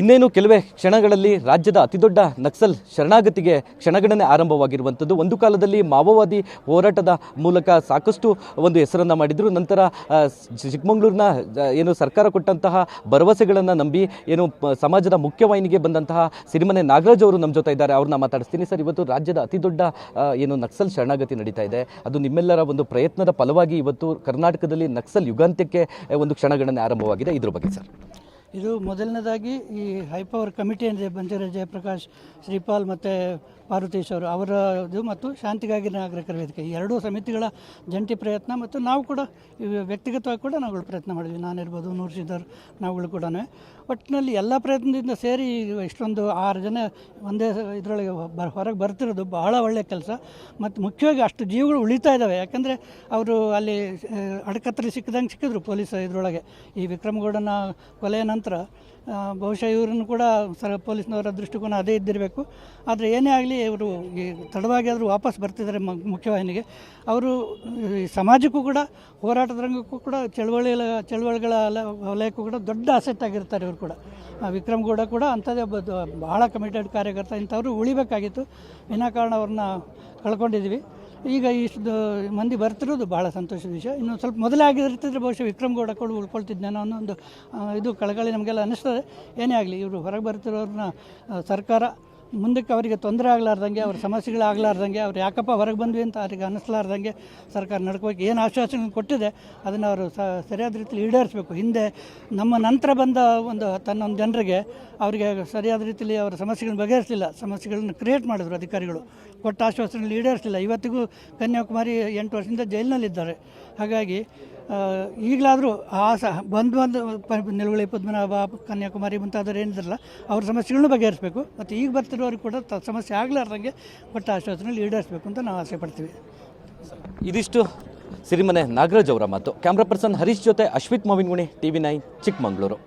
ಇನ್ನೇನು ಕೆಲವೇ ಕ್ಷಣಗಳಲ್ಲಿ ರಾಜ್ಯದ ಅತಿದೊಡ್ಡ ನಕ್ಸಲ್ ಶರಣಾಗತಿಗೆ ಕ್ಷಣಗಣನೆ ಆರಂಭವಾಗಿರುವಂಥದ್ದು. ಒಂದು ಕಾಲದಲ್ಲಿ ಮಾವೋವಾದಿ ಹೋರಾಟದ ಮೂಲಕ ಸಾಕಷ್ಟು ಒಂದು ಹೆಸರನ್ನು ಮಾಡಿದರು. ನಂತರ ಚಿಕ್ಕಮಗಳೂರಿನ ಏನು ಸರ್ಕಾರ ಕೊಟ್ಟಂತಹ ಭರವಸೆಗಳನ್ನು ನಂಬಿ, ಏನು ಸಮಾಜದ ಮುಖ್ಯವಾಹಿನಿಗೆ ಬಂದಂತಹ ಸಿರಿಮನೆ ನಾಗರಾಜ್ ಅವರು ನಮ್ಮ ಜೊತೆ ಇದ್ದಾರೆ. ಅವ್ರನ್ನ ಮಾತಾಡಿಸ್ತೀನಿ ಸರ್. ಇವತ್ತು ರಾಜ್ಯದ ಅತಿದೊಡ್ಡ ಏನು ನಕ್ಸಲ್ ಶರಣಾಗತಿ ನಡೀತಾ ಇದೆ. ಅದು ನಿಮ್ಮೆಲ್ಲರ ಒಂದು ಪ್ರಯತ್ನದ ಫಲವಾಗಿ ಇವತ್ತು ಕರ್ನಾಟಕದಲ್ಲಿ ನಕ್ಸಲ್ ಯುಗಾಂತ್ಯಕ್ಕೆ ಒಂದು ಕ್ಷಣಗಣನೆ ಆರಂಭವಾಗಿದೆ. ಇದ್ರ ಬಗ್ಗೆ ಸರ್. ಇದು ಮೊದಲನೇದಾಗಿ ಈ ಹೈಪವರ್ ಕಮಿಟಿ ಏನಿದೆ ಬಂಜಾರ ಜಯಪ್ರಕಾಶ್, ಶ್ರೀಪಾಲ್ ಮತ್ತು ಪಾರ್ವತೀಶ್ ಅವರು ಅವರ ಇದು ಮತ್ತು ಶಾಂತಿಗಾಗಿ ನಾಗರಿಕರ ವೇದಿಕೆ. ಎರಡೂ ಸಮಿತಿಗಳ ಜಂಟಿ ಪ್ರಯತ್ನ ಮತ್ತು ನಾವು ಕೂಡ ವ್ಯಕ್ತಿಗತವಾಗಿ ಕೂಡ ನಾವುಗಳು ಪ್ರಯತ್ನ ಮಾಡಿದ್ವಿ. ನಾನಿರ್ಬೋದು ನೂರು ನಾವುಗಳು ಕೂಡ ಒಟ್ಟಿನಲ್ಲಿ ಎಲ್ಲ ಪ್ರಯತ್ನದಿಂದ ಸೇರಿ ಇಷ್ಟೊಂದು ಆರು ಜನ ಒಂದೇ ಇದರೊಳಗೆ ಬ ಹೊರಗೆ ಬರ್ತಿರೋದು ಬಹಳ ಒಳ್ಳೆಯ ಕೆಲಸ. ಮತ್ತು ಮುಖ್ಯವಾಗಿ ಅಷ್ಟು ಜೀವಗಳು ಉಳಿತಾ ಇದ್ದಾವೆ ಯಾಕಂದರೆ ಅವರು ಅಲ್ಲಿ ಅಡಕತ್ತರಿ ಸಿಕ್ಕಿದಂಗೆ ಸಿಕ್ಕಿದ್ರು ಪೊಲೀಸ್ ಇದರೊಳಗೆ. ಈ ವಿಕ್ರಮಗೌಡನ ಕೊಲೆಯ ನಂತರ ಆ, ಬಹುಶಃ ಇವರನ್ನು ಕೂಡ ಸರ್ ಪೊಲೀಸ್ನವರ ದೃಷ್ಟಿಕೋನ ಅದೇ ಇದ್ದಿರಬೇಕು. ಆದರೆ ಏನೇ ಆಗಲಿ ಇವರು ಈ ತಡವಾಗಿ ಆದರೂ ವಾಪಸ್ ಬರ್ತಿದ್ದಾರೆ ಮ ಮುಖ್ಯವಾಹಿನಿಗೆ. ಅವರು ಸಮಾಜಕ್ಕೂ ಕೂಡ ಹೋರಾಟದ ರಂಗಕ್ಕೂ ಕೂಡ ಚಳವಳಿ ಚಳವಳಿಗಳ ವಲಯಕ್ಕೂ ಕೂಡ ದೊಡ್ಡ ಅಸೆಟ್ ಆಗಿರ್ತಾರೆ ಇವರು ಕೂಡ. ವಿಕ್ರಮ್ ಗೌಡ ಕೂಡ ಅಂಥದ್ದೇ ಬಹಳ ಕಮಿಟೆಡ್ ಕಾರ್ಯಕರ್ತ. ಇಂಥವರು ಉಳಿಬೇಕಾಗಿತ್ತು. ವಿನಾಕಾರಣ ಅವ್ರನ್ನ ಕಳ್ಕೊಂಡಿದ್ವಿ. ಈಗ ಇಷ್ಟು ಮಂದಿ ಬರ್ತಿರೋದು ಭಾಳ ಸಂತೋಷದ ವಿಷಯ. ಇನ್ನು ಸ್ವಲ್ಪ ಮೊದಲೇ ಆಗಿರ್ತಿದ್ರೆ ಬಹುಶಃ ವಿಕ್ರಮ್ ಗೌಡ ಕೂಡ ಉಳ್ಕೊಳ್ತಿದ್ದೇನೋ ಅನ್ನೋ ಒಂದು ಇದು ಕಳಕಳಿ ನಮಗೆಲ್ಲ ಅನ್ನಿಸ್ತದೆ ಏನೇ ಆಗಲಿ, ಇವರು ಹೊರಗೆ ಬರ್ತಿರೋರನ್ನ ಸರ್ಕಾರ ಮುಂದಕ್ಕೆ ಅವರಿಗೆ ತೊಂದರೆ ಆಗಲಾರ್ದಂಗೆ, ಅವ್ರ ಸಮಸ್ಯೆಗಳಾಗಲಾರ್ದಂಗೆ ಅವ್ರು ಯಾಕಪ್ಪ ಹೊರಗೆ ಬಂದ್ವಿ ಅಂತ ಅವರಿಗೆ ಅನ್ನಿಸ್ಲಾರ್ದಂಗೆ ಸರ್ಕಾರ ನಡ್ಕೋಬೇಕು ಏನು ಆಶ್ವಾಸನೆ ಕೊಟ್ಟಿದೆ, ಅದನ್ನು ಅವರು ಸರಿಯಾದ ರೀತಿಯಲ್ಲಿ ಈಡೇರಿಸಬೇಕು. ಹಿಂದೆ ನಮ್ಮ ನಂತರ ಬಂದ ಒಂದು, ತನ್ನೊಂದು ಜನರಿಗೆ ಅವರಿಗೆ ಸರಿಯಾದ ರೀತಿಯಲ್ಲಿ ಅವರ ಸಮಸ್ಯೆಗಳನ್ನ ಬಗೆಹರಿಸಲಿಲ್ಲ. ಸಮಸ್ಯೆಗಳನ್ನು ಕ್ರಿಯೇಟ್ ಮಾಡಿದ್ರು ಅಧಿಕಾರಿಗಳು. ಕೊಟ್ಟ ಆಶ್ವಾಸನೆಗಳು ಈಡೇರಿಸಲಿಲ್ಲ. ಇವತ್ತಿಗೂ ಕನ್ಯಾಕುಮಾರಿ ಎಂಟು ವರ್ಷದಿಂದ ಜೈಲಿನಲ್ಲಿದ್ದಾರೆ. ಹಾಗಾಗಿ ಈಗಲಾದರೂ ಆ ಸಹ ಬಂದು ಬಂದು ಪ, ನಿಲುವಳಿ ಪದ್ಮನಾಭ, ಕನ್ಯಾಕುಮಾರಿ ಮುಂತಾದವ್ರು ಏನಿದ್ರಲ್ಲ, ಅವ್ರ ಸಮಸ್ಯೆಗಳನ್ನು ಬಗೆಹರಿಸಬೇಕು. ಮತ್ತು ಈಗ ಬರ್ತಿರೋರಿಗೆ ಕೂಡ ತ, ಸಮಸ್ಯೆ ಆಗಲಾರ್ದಂಗೆ ಕೊಟ್ಟ ಆಶ್ವಾಸನೆಯಲ್ಲಿ ಈಡೇರಿಸಬೇಕು ಅಂತ ನಾವು ಆಸೆ ಪಡ್ತೀವಿ. ಇದಿಷ್ಟು ಸಿರಿಮನೆ ನಾಗರಾಜ್ ಅವರ ಮಾತು. ಕ್ಯಾಮ್ರಾ ಪರ್ಸನ್ ಹರೀಶ್ ಜೊತೆ Ashwith Mavinguni T V nine, Chikkamagaluru.